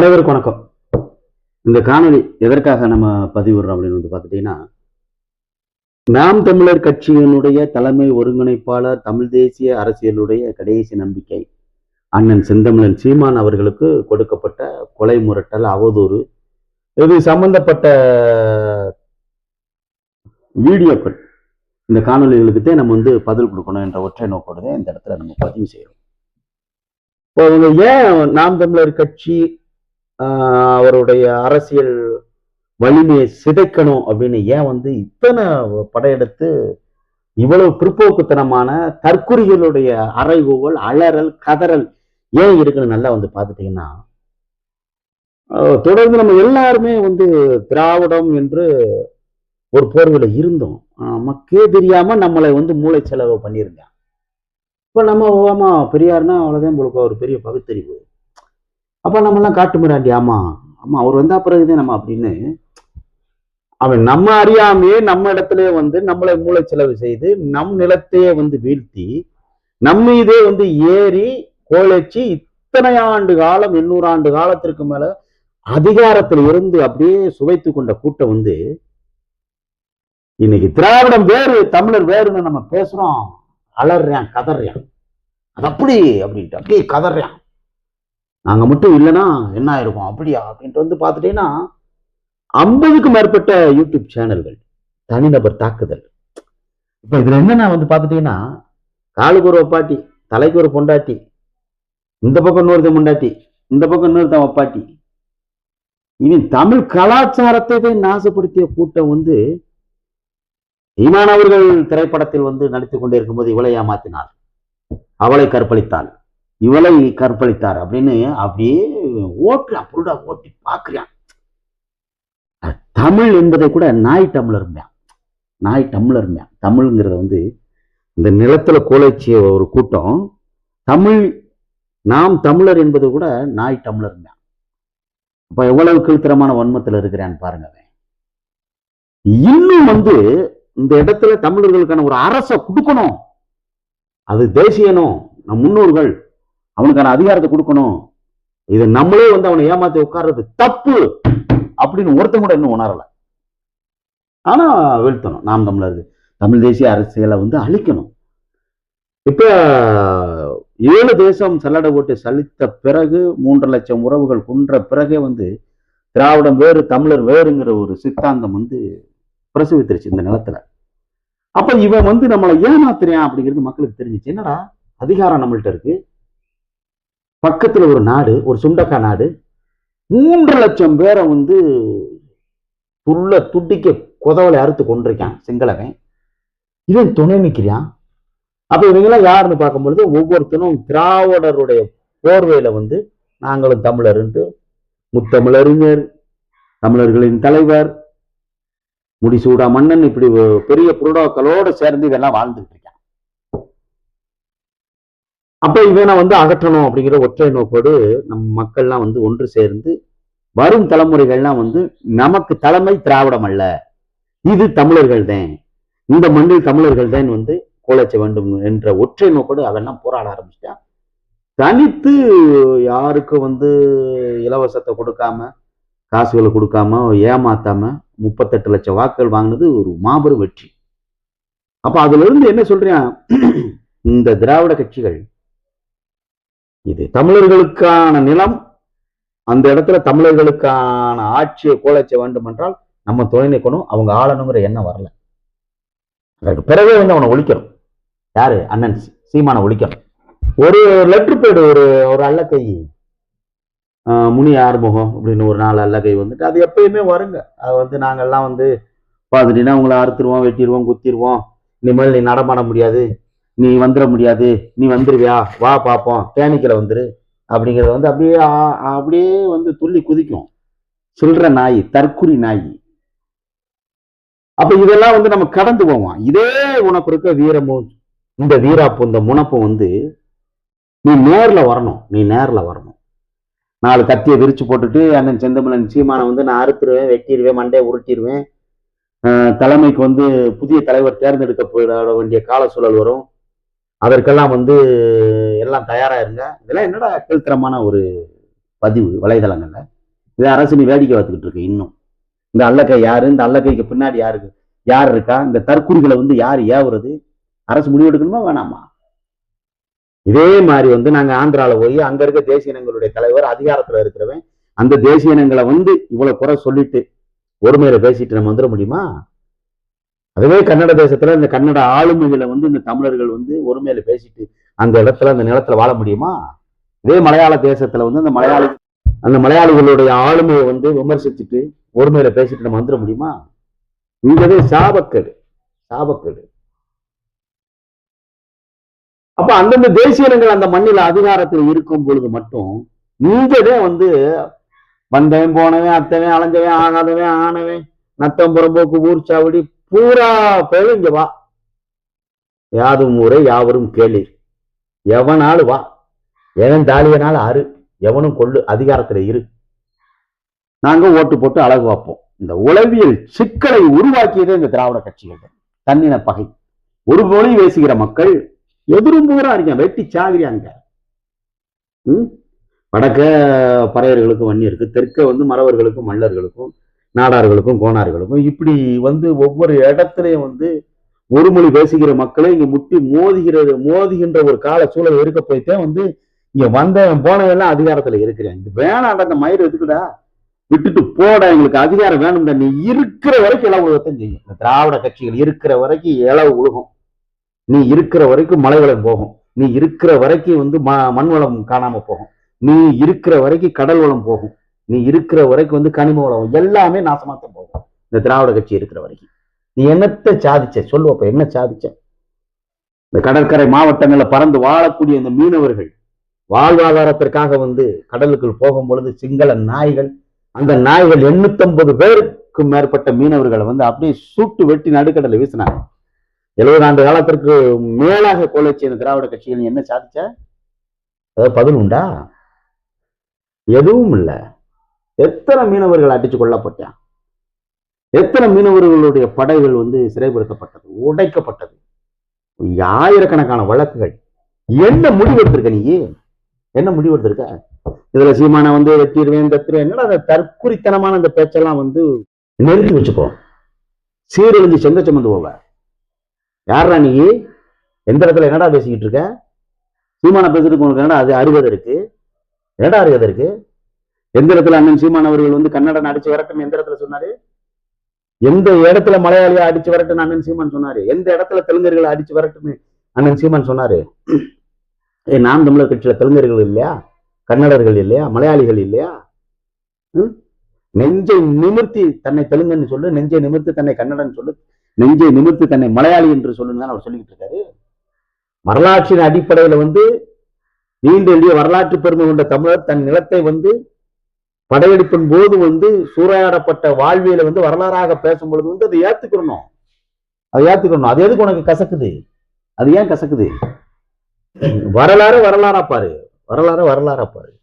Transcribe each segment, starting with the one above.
அனைவருக்கும் வணக்கம். இந்த காணொலி எதற்காக நம்ம பதிவிடுறோம் அப்படின்னு வந்து பார்த்துட்டீங்கன்னா நாம் தமிழர் கட்சியினுடைய தலைமை ஒருங்கிணைப்பாளர் தமிழ் தேசிய அரசியலுடைய கடைசி நம்பிக்கை அண்ணன் செந்தமிழன் சீமான் அவர்களுக்கு கொடுக்கப்பட்ட கொலை முரட்டல் அவதூறு இது சம்பந்தப்பட்ட வீடியோக்கள். இந்த காணொலிகளுக்கு நம்ம வந்து பதில் கொடுக்கணும் என்ற ஒற்றை நோக்கோடு தான் இந்த இடத்துல நம்ம பதிவு செய்கிறோம் இப்போ இவங்க ஏன் நாம் தமிழர் கட்சி அவருடைய அரசியல் வலிமையை சிதைக்கணும் அப்படின்னு ஏன் வந்து இத்தனை படையெடுத்து இவ்வளவு பிற்போக்குத்தனமான தற்குறிகளுடைய அறைகூவல் அலறல் கதறல் ஏன் இருக்குன்னு நல்லா வந்து பார்த்துட்டீங்கன்னா ஆஹ், தொடர்ந்து நம்ம எல்லாருமே வந்து திராவிடம் என்று ஒரு போர்வில் இருந்தோம். நமக்கே தெரியாம நம்மளை வந்து மூளை செலவு பண்ணியிருந்தாங்க இப்போ நம்ம ஓமா பெரியார்னா அவ்வளோதான் உங்களுக்கு ஒரு பெரிய பகுத்தறிவு. அப்போ நம்மலாம் காட்டு மிராண்டி ஆமா ஆமா அவர் வந்தா பிறகுதான் நம்ம அப்படின்னு. அவன் நம்ம அறியாமையே நம்ம இடத்துல வந்து நம்மளை மூளை செலவு செய்து நம் நிலத்தையே வந்து வீழ்த்தி நம்ம இதே வந்து ஏறி கோலச்சி இத்தனை ஆண்டு காலம் எண்ணூறு ஆண்டு காலத்திற்கு மேல அதிகாரத்தில் இருந்து அப்படியே சுவைத்து கொண்ட கூட்டம் வந்து இன்னைக்கு திராவிடம் வேறு தமிழர் வேறுன்னு நம்ம பேசுறோம். அலறேன் கதறேன் அது அப்படி அப்படின்ட்டு அப்படியே கதறேன் நாங்க மட்டும் இல்லைன்னா என்ன ஆயிருக்கும்? அப்படியா? அப்படின்ட்டு வந்து பார்த்துட்டீங்கன்னா ஐம்பதுக்கும் மேற்பட்ட யூடியூப் சேனல்கள் தனிநபர் தாக்குதல். இப்ப இதுல என்னன்னா வந்து பார்த்துட்டீங்கன்னா காலுக்கு ஒரு ஒப்பாட்டி தலைக்கு ஒரு பொண்டாட்டி இந்த பக்கம் இன்னொருத்த பொண்டாட்டி இந்த பக்கம் இன்னொருத்தன் ஒப்பாட்டி. இவன் தமிழ் கலாச்சாரத்தை நாசப்படுத்திய கூட்டம் வந்து ஈமான் அவர்கள் திரைப்படத்தில் வந்து நடித்து கொண்டிருக்கும் போது இவளை ஏமாத்தினார் அவளை கற்பழித்தாள். இவளை கற்பழித்தார் அப்படின்னு அப்படியே ஓட்டுறான் புருடா ஓட்டி பார்க்குறான். தமிழ் என்பதை கூட நாய் தமிழர்மையான் நாய் தமிழர்மையான் தமிழ்ங்கிறத வந்து இந்த நிலத்துல கோலைச்சிய ஒரு கூட்டம். தமிழ் நாம் தமிழர் என்பது கூட நாய் தமிழர்மையான் அப்ப எவ்வளவு கீழ்த்தரமான வன்மத்தில் இருக்கிறான்னு பாருங்க இன்னும் வந்து இந்த இடத்துல தமிழர்களுக்கான ஒரு அரசை கொடுக்கணும். அது தேசியனும் நம் முன்னோர்கள் அவனுக்கான அதிகாரத்தை கொடுக்கணும். இது நம்மளே வந்து அவனை ஏமாத்தி உட்கார்றது தப்பு அப்படின்னு ஒருத்தன் கூட இன்னும் உணரல. ஆனா வீழ்த்தணும். நாம் தமிழர் தமிழ் தேசிய அரசியலை வந்து அழிக்கணும். இப்ப ஏழு தேசம் சல்லடை போட்டு சலித்த பிறகு மூன்று லட்சம் உறவுகள் குன்ற பிறகே வந்து திராவிடம் வேறு தமிழர் வேறுங்கிற ஒரு சித்தாந்தம் வந்து பிரசவித்திருச்சு இந்த நிலத்துல. அப்ப இவன் வந்து நம்மளை ஏமாத்துறான் அப்படிங்கிறது மக்களுக்கு தெரிஞ்சுச்சு. என்னடா? அதிகாரம் நம்மள்ட்ட இருக்கு. பக்கத்துல ஒரு நாடு ஒரு சுண்டக்கா நாடு. மூன்று லட்சம் பேரை வந்து துள்ள துட்டிக்க குதவலை அறுத்து கொண்டிருக்கான் சிங்களவன் இவன் துணை நிற்கிறான் அப்போ இவங்கெல்லாம் யாருன்னு பார்க்கும்பொழுது ஒவ்வொருத்தனும் திராவிடருடைய போர்வையில வந்து நாங்களும் தமிழருன்ட்டு முத்தமிழறிஞர் தமிழர்களின் தலைவர் முடிசூடா மன்னன் இப்படி பெரிய புரோடாக்களோடு சேர்ந்து இதெல்லாம் வாழ்ந்துட்டு அப்ப இவனை வந்து அகற்றணும் அப்படிங்கிற ஒற்றை நோக்கோடு நம் மக்கள்லாம் வந்து ஒன்று சேர்ந்து வரும் தலைமுறைகள்லாம் வந்து நமக்கு தலைமை திராவிடம் அல்ல. இது தமிழர்கள் தான் இந்த மண்ணில் தமிழர்கள் தான் வந்து கோலச்ச வேண்டும் என்ற ஒற்றை நோக்கோடு அதெல்லாம் போராட ஆரம்பிச்சிட்டான் தனித்து யாருக்கும் வந்து இலவசத்தை கொடுக்காம காசுகளை கொடுக்காம ஏமாத்தாம முப்பத்தெட்டு லட்சம் வாக்குகள் வாங்கினது ஒரு மாபெரும் வெற்றி. அப்ப அதுல இருந்து என்ன சொல்றேன்? இந்த திராவிட கட்சிகள் இது தமிழர்களுக்கான நிலம். அந்த இடத்துல தமிழர்களுக்கான ஆட்சியை கோலச்ச வேண்டும் என்றால் நம்ம துணை நிற்கணும் அவங்க ஆளணுங்கிற எண்ணம் வரல. அதற்கு பிறகு வந்து அவனை ஒழிக்கணும். யாரு? அண்ணன் சீமானை ஒழிக்கணும். ஒரு லெட்டர் பேடு ஒரு ஒரு அல்லக்கை ஆஹ் முனி ஆறுமுகம் அப்படின்னு ஒரு நாள் அல்லகை வந்துட்டு அது எப்பயுமே வருங்க. அது வந்து நாங்கெல்லாம் வந்து பார்த்துட்டீங்கன்னா உங்களை அறுத்துருவோம் வெட்டிடுவோம் குத்திடுவோம் இனிமேல் நீ நடமாட முடியாது. நீ வந்துட முடியாது நீ வந்துருவியா? வா பார்ப்போம் தேனிக்கில் வந்துரு. அப்படிங்கிறத வந்து அப்படியே அப்படியே வந்து துள்ளி குதிக்கும். சொல்ற நாய் தற்குறி நாய். அப்ப இதெல்லாம் வந்து நம்ம கடந்து போவோம். இதே உனக்கு இருக்க வீரமும் இந்த வீராப்பு இந்த முனப்பும் வந்து நீ நேர்ல வரணும். நீ நேர்ல வரணும். நாலு கத்தியை விரிச்சு போட்டுட்டு அண்ணன் செந்தமிழன் சீமானை வந்து நான் அறுத்துருவேன் வெட்டிடுவேன் மண்டையை உருட்டிடுவேன் ஆஹ் தலைமைக்கு வந்து புதிய தலைவர் தேர்ந்தெடுக்க போயிட வேண்டிய கால சூழல் வரும். அதற்கெல்லாம் வந்து எல்லாம் தயாரா இருங்க இதெல்லாம் என்னடா கீழ்த்தரமான ஒரு பதிவு வலைதளங்களில்? இதை அரசு நீ வேடிக்கை பார்த்துக்கிட்டு இருக்கு இன்னும். இந்த அல்லக்கை யாரு? இந்த அல்லக்கைக்கு பின்னாடி யாருக்கு யார் இருக்கா? இந்த தற்குறிகளை வந்து யார் ஏவுறது? அரசு முடிவெடுக்கணுமா வேணாமா? இதே மாதிரி வந்து நாங்க ஆந்திரால போய் அங்க இருக்க தேசிய இனங்களுடைய தலைவர் அதிகாரத்துல இருக்கிறவன் அந்த தேசிய இனங்களை வந்து இவ்வளவு குறை சொல்லிட்டு ஒருமையில பேசிட்டு நம்ம வந்துட முடியுமா? அதுவே கன்னட தேசத்துல இந்த கன்னட ஆளுமைகளை வந்து இந்த தமிழர்கள் வந்து ஒருமையில பேசிட்டு அந்த இடத்துல அந்த நிலத்துல வாழ முடியுமா? இதே மலையாள தேசத்துல வந்து அந்த மலையாளி அந்த மலையாளிகளுடைய ஆளுமையை வந்து விமர்சிச்சுட்டு ஒருமையில பேசிட்டு நம்ம வந்துட முடியுமா? இங்கவே சாபக்கேடு சாபக்கேடு. அப்ப அந்தந்த தேசியங்கள் அந்த மண்ணில் அதிகாரத்தில் இருக்கும் பொழுது மட்டும் இங்கதே வந்து வந்தவன் போனவன் அத்தவன் அலைஞ்சவன் ஆகாதவன் ஆனவன் நத்தம் புறம்போக்கு ஊர்ச்சாவடி பூரா பேரும் இங்க வா. யாதும் ஊரே யாவரும் கேளீர். எவனாலும் வா. எவன் தாலியனால ஆறு எவனும் கொள்ளு அதிகாரத்துல இரு. நாங்க ஓட்டு போட்டு அழகு வைப்போம் இந்த உளவியல் சிக்கலை உருவாக்கியதே இந்த திராவிட கட்சிகள். தன்னின பகை. ஒரு மொழி பேசுகிற மக்கள் எதிரும் பூரா இருக்கான் வெட்டி சாகுறியாங்க வடக்க பறையர்களுக்கும் வன்னியருக்கு தெற்க வந்து மறவர்களுக்கும் மல்லர்களுக்கும் நாடார்களுக்கும் கோணார்களுக்கும் இப்படி வந்து ஒவ்வொரு இடத்துலயும் வந்து ஒரு மொழி பேசுகிற மக்களை இங்க முட்டி மோதுகிறது மோதுகின்ற ஒரு கால சூழல் இருக்க போய்த்தான் வந்து இங்க வந்தவன் போனவெல்லாம் அதிகாரத்துல இருக்கிறேன். இது வேணாண்டா அந்த மயிர் எதுக்குடா? விட்டுட்டு போட எங்களுக்கு அதிகாரம் வேணும்டா. நீ இருக்கிற வரைக்கும் இளவு உலகத்தான் செய்யும். இந்த திராவிட கட்சிகள் இருக்கிற வரைக்கும் இளவு உலகம். நீ இருக்கிற வரைக்கும் மலை வளம் போகும். நீ இருக்கிற வரைக்கும் வந்து ம- மண் வளம் காணாம போகும். நீ இருக்கிற வரைக்கும் கடல் வளம் போகும். நீ இருக்கிற வரைக்கும் வந்து கனிம வளம் எல்லாமே நாசமாத்தான் போகும். இந்த திராவிட கட்சி இருக்கிற வரைக்கும். நீ என்னத்தை சாதிச்ச? சொல்லுவப்ப என்ன சாதிச்ச? இந்த கடற்கரை மாவட்டங்கள்ல பறந்து வாழக்கூடிய இந்த மீனவர்கள் வாழ்வாதாரத்திற்காக வந்து கடலுக்குள் போகும் பொழுது சிங்கள நாய்கள் அந்த நாய்கள் எண்ணூத்தம்பது பேருக்கும் மேற்பட்ட மீனவர்களை வந்து அப்படியே சுட்டு வெட்டி நடுக்கடலை வீசினாங்க. எழுபது ஆண்டு காலத்திற்கு மேலாக கொலை இந்த திராவிட கட்சிகள் நீ என்ன சாதிச்ச? அதாவது பதில் உண்டா? எதுவும் இல்லை. எத்தனை மீனவர்கள் அடிச்சு கொல்லப்பட்டான்? எத்தனை மீனவர்களுடைய படைகள் வந்து சிறைப்படுத்தப்பட்டது உடைக்கப்பட்டது? ஆயிரக்கணக்கான வழக்குகள். என்ன முடிவெடுத்திருக்க நீ? என்ன முடிவெடுத்திருக்க? இதுல சீமான வந்து வெட்டிடுவேன் தத்துருவேன் என்னடா அந்த தற்குறித்தனமான அந்த பேச்செல்லாம் வந்து நெருங்கி வச்சுக்கோ. சீரழிஞ்சு செங்க சுமந்து போவ. யாரா நீ? எந்த இடத்துல என்னடா பேசிக்கிட்டு இருக்க? சீமான பேசுறதுக்கு உனக்கு என்னடா அது அறுபது இருக்கு? என்னடா அறுபது இருக்கு? எந்த இடத்துல அண்ணன் சீமான் அவர்கள் வந்து கன்னடன் அடிச்சு வரட்டும் எந்த இடத்துல சொன்னாரு? எந்த இடத்துல மலையாளியா அடிச்சு வரட்டும் அண்ணன் சீமான் சொன்னாரு? எந்த இடத்துல தெலுங்கர்களை அடிச்சு வரட்டும் அண்ணன் சீமான் சொன்னாரு? ஏ நாம் தமிழர் கட்சியில தெலுங்கர்கள் இல்லையா? கன்னடர்கள் இல்லையா? மலையாளிகள் இல்லையா? நெஞ்சை நிமிர்த்தி தன்னை தெலுங்குன்னு சொல்லு நெஞ்சை நிமிர்த்தி தன்னை கன்னடன் சொல்லு நெஞ்சை நிமிர்த்தி தன்னை மலையாளி என்று சொல்லுன்னு தான் அவர் சொல்லிக்கிட்டு இருக்காரு. வரலாற்றின் அடிப்படையில வந்து நீண்ட வரலாற்று பெருமை கொண்ட தமிழர் தன் நிலத்தை வந்து படையெடுப்பின் போது வந்து சூறையாடப்பட்ட வாழ்வியலை வந்து வரலாறாக பேசும் பொழுது வந்து அதை ஏத்துக்கணும் அதை ஏத்துக்கணும். அது எதுக்கு உனக்கு கசக்குது? அது ஏன் கசக்குது? வரலாறு வரலாறா பாரு. வரலாறு வரலாறா பாரு.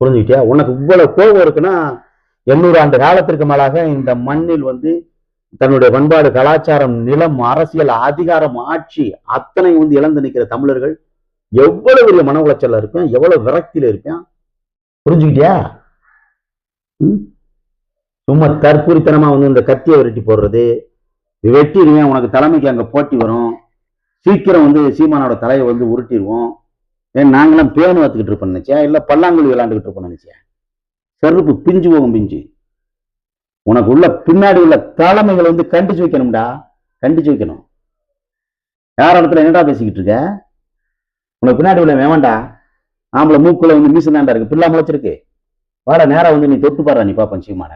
புரிஞ்சுக்கிட்டியா? உனக்கு இவ்வளவு கோபம் இருக்குன்னா எண்ணூறு ஆண்டு காலத்திற்கு மேலாக இந்த மண்ணில் வந்து தன்னுடைய பண்பாடு கலாச்சாரம் நிலம் அரசியல் அதிகாரம் ஆட்சி அத்தனை வந்து இழந்து நிற்கிற தமிழர்கள் எவ்வளவு பெரிய மன உளைச்சல இருப்பேன் எவ்வளவு விரக்தியில இருப்பேன். புரிஞ்சுக்கிட்டியா? சும்மா தற்குறித்தனமா வந்து இந்த கத்தியை விரட்டி போடுறது. இது வெட்டிடுவேன் உனக்கு தலைமைக்கு அங்க போட்டி வரும். சீக்கிரம் வந்து சீமானோட தலையை வந்து உருட்டிடுவோம் ஏன் நாங்களாம் பேணு வத்துக்கிட்டு இருப்போம் நினைச்சியா? இல்ல பல்லாங்குழி விளாண்டுக்கிட்டு இருப்போம் நினைச்சியா? செருப்பு பிஞ்சு போகும் பிஞ்சு. உனக்கு உள்ள பின்னாடி உள்ள தலைமைகளை வந்து கண்டிச்சு வைக்கணும்டா. கண்டிச்சு வைக்கணும். யார் இடத்துல என்னடா பேசிக்கிட்டு இருக்க? உனக்கு பின்னாடி உள்ள வேண்டா ஆம்பளை மூக்குள்ள வந்து மீசு தாண்டா இருக்கு. பிள்ளை முளைச்சிருக்கு. வாடா நேரம் வந்து நீ தொட்டு பாரு நீ பாப்பன் சீமான.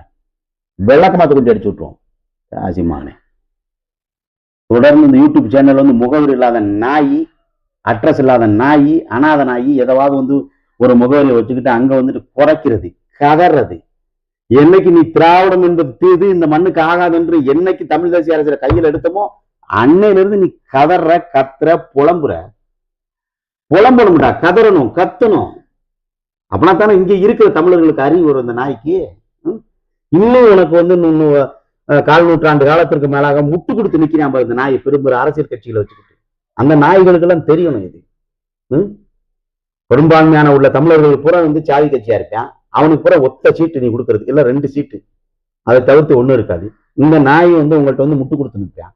வெள்ளக்கமாத்த கொண்டு அடிச்சு விட்டுருவோம். சீமானே. தொடர்ந்து இந்த யூடியூப் சேனல் வந்து முகவரி இல்லாத நாய் அட்ரஸ் இல்லாத நாய் அனாத நாய் எதாவது வந்து ஒரு முகவரியை வச்சுக்கிட்டு அங்க வந்துட்டு குறைக்கிறது கதறது. என்னைக்கு நீ திராவிடம் என்பது தீது இந்த மண்ணுக்கு ஆகாது என்று என்னைக்கு தமிழ் தேசிய அரசியல கையில் எடுத்தமோ அன்னையிலிருந்து நீ கதற கத்துற புலம்புற. புலம்பணும்டா கதறணும் கத்தணும். அப்படின்னா தானே இங்க இருக்கிற தமிழர்களுக்கு அறிவு வரும் இந்த நாய்க்கு? இன்னும் உனக்கு வந்து இன்னும் கால் நூற்றாண்டு காலத்திற்கு மேலாக முட்டு கொடுத்து நிக்கிறான் பாரு இந்த நாயை பெரும்பெரும் அரசியல் கட்சிகளை வச்சுக்கிட்டு. அந்த நாய்களுக்கெல்லாம் தெரியணும் இது. பெரும்பான்மையான உள்ள தமிழர்கள் பூரா வந்து சாதி கட்சியா இருக்கான். அவனுக்கு பூரா ஒத்த சீட்டு நீ கொடுக்கறது இல்ல ரெண்டு சீட்டு. அதை தவிர்த்து ஒண்ணும் இருக்காது. இந்த நாய் வந்து உங்கள்கிட்ட வந்து முட்டு கொடுத்து நிற்பான்.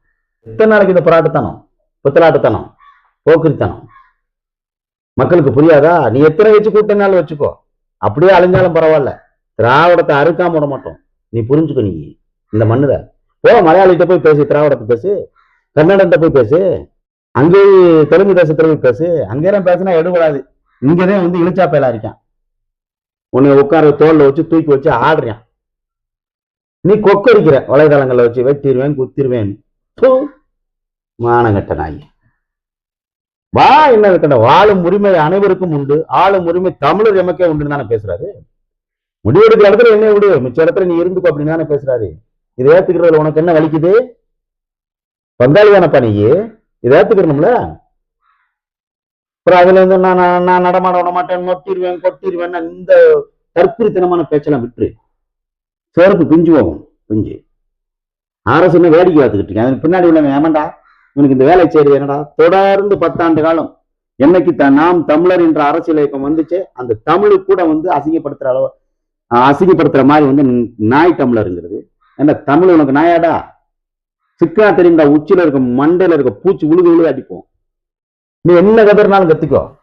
எத்தனை நாளைக்கு இந்த போராட்டத்தனம் புத்தலாட்டத்தனம் போக்கிரித்தனம். மக்களுக்கு புரியாதா? நீ எத்தனை வச்சு கூட்டினாலும் வச்சுக்கோ. அப்படியே அழிஞ்சாலும் பரவாயில்ல. திராவிடத்தை அறுக்காம விட மாட்டோம். நீ புரிஞ்சுக்கோ நீ. இந்த மண்ணுல. போ மலையாளிகிட்ட போய் பேசு திராவிடத்தை பேசு. கன்னடத்தை போய் பேசு. அங்கே தெலுங்கு தேசத்துல போய் பேசு. அங்கெல்லாம் பேசினா எடுபடாது. இங்கதான் வந்து இழிச்சா பேலா இருக்கான் உன்னை உட்கார தோல்ல வச்சு தூக்கி வச்சு ஆடுறான். நீ கொக்கரிக்கிற வலைதளங்களை வச்சு வெட்டிடுவேன் குத்திடுவேன் மானங்கட்ட நாய். வா என்ன கண்ட வாழும் உரிமை அனைவருக்கும் உண்டு. ஆளும் உரிமை தமிழர் எமக்கே உண்டுன்னு தானே பேசுறாரு. முடிவெடுக்கிற இடத்துல என்ன விடு. மிச்ச இடத்துல நீ இருந்துக்கோ அப்படின்னு தானே பேசுறாரு. இதை ஏத்துக்கிறதுல உனக்கு என்ன வலிக்குது? பங்காளி தானப்பா நீ? இதை ஏத்துக்கிறணும்ல அப்புறம் அதுல இருந்து நான் நான் நடமாட விட மாட்டேன். நொட்டிடுவேன் கொட்டிடுவேன். இந்த தற்குறித்தனமான பேச்செல்லாம் விட்டுரு. சேர்ப்பு பிஞ்சு போகும். பிஞ்சு. ஆர்எஸ் என்ன வேடிக்கை பார்த்துக்கிட்டு இருக்கேன். அதுக்கு பின்னாடி உள்ளவன் ஏமாண்டா? இவனுக்கு இந்த வேலை செய்யறது என்னடா? தொடர்ந்து பத்தாண்டு காலம். என்னைக்கு த- நாம் தமிழர் என்ற அரசியல் இயக்கம் வந்துச்சு அந்த தமிழு கூட வந்து அசிங்கப்படுத்துற அளவு அசிங்கப்படுத்துற மாதிரி வந்து நாய் தமிழருங்கிறது. என்ன தமிழ் உனக்கு நாயாடா? சிக்கனா தெரியும்டா உச்சில இருக்க மண்டையில இருக்க பூச்சி உழுது உழுது அடிப்போம் நீ என்ன கதறினாலும் கத்திக்கோ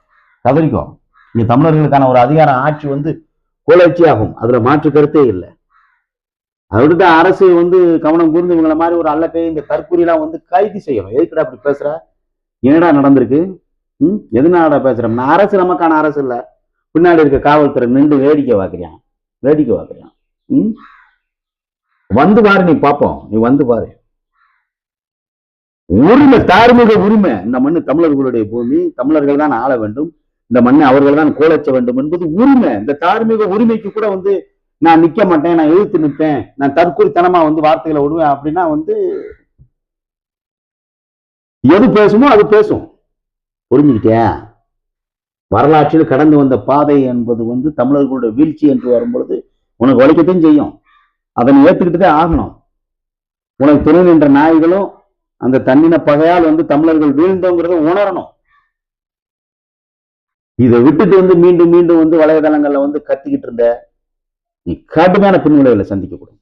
கதறிக்கோ. நீ தமிழர்களுக்கான ஒரு அதிகார ஆட்சி வந்து கோலட்சி ஆகும் அதுல மாற்று கருத்தே இல்லை. அதை விட்டுட்டு அரசு வந்து கவனம் கூர்ந்து இவங்கள மாதிரி ஒரு அல்லக்கை இந்த தற்கூரியெல்லாம் வந்து கைது செய்யணும். எதுக்குடா அப்படி பேசுற? என்னடா நடந்திருக்கு? ம்? எதுனாடா பேசுறோம்னா அரசு நமக்கான அரசு இல்ல. பின்னாடி இருக்க காவல்துறை நின்று வேடிக்கை பார்க்குறியான் வேடிக்கை பார்க்குறியான் ம்? வந்து பாரு நீ பாப்போம். நீ வந்து பாரு. உரிமை தார்மீக உரிமை. இந்த மண்ணு தமிழர்களுடைய பூமி. தமிழர்கள் தான் ஆள வேண்டும். இந்த மண்ணை அவர்கள் தான் கோலச்ச வேண்டும் என்பது உரிமை. இந்த தார்மீக உரிமைக்கு கூட வந்து நான் நிக்க மாட்டேன் நான் எதிர்த்து நிற்பேன் நான் தற்கொலைத்தனமா வந்து வார்த்தைகளை விடுவேன் அப்படின்னா வந்து எது பேசுமோ அது பேசும். புரிஞ்சுக்கிட்டியா? வரலாற்றில் கடந்து வந்த பாதை என்பது வந்து தமிழர்களுடைய வீழ்ச்சி என்று வரும்பொழுது உனக்கு உழைக்கத்தையும் செய்யும். அதை ஏற்றுக்கிட்டு தான் ஆகணும். உனக்கு துணை நின்ற நாய்களும் அந்த தண்ணின பகையால் வந்து தமிழர்கள் வீழ்ந்தோங்கிறத உணரணும். இதை விட்டுட்டு வந்து மீண்டும் மீண்டும் வந்து வலைதளங்கள்ல வந்து கத்திக்கிட்டு இருந்த நீ கடுமையான பின்விளைவுகளை சந்திக்கக்கூடும்.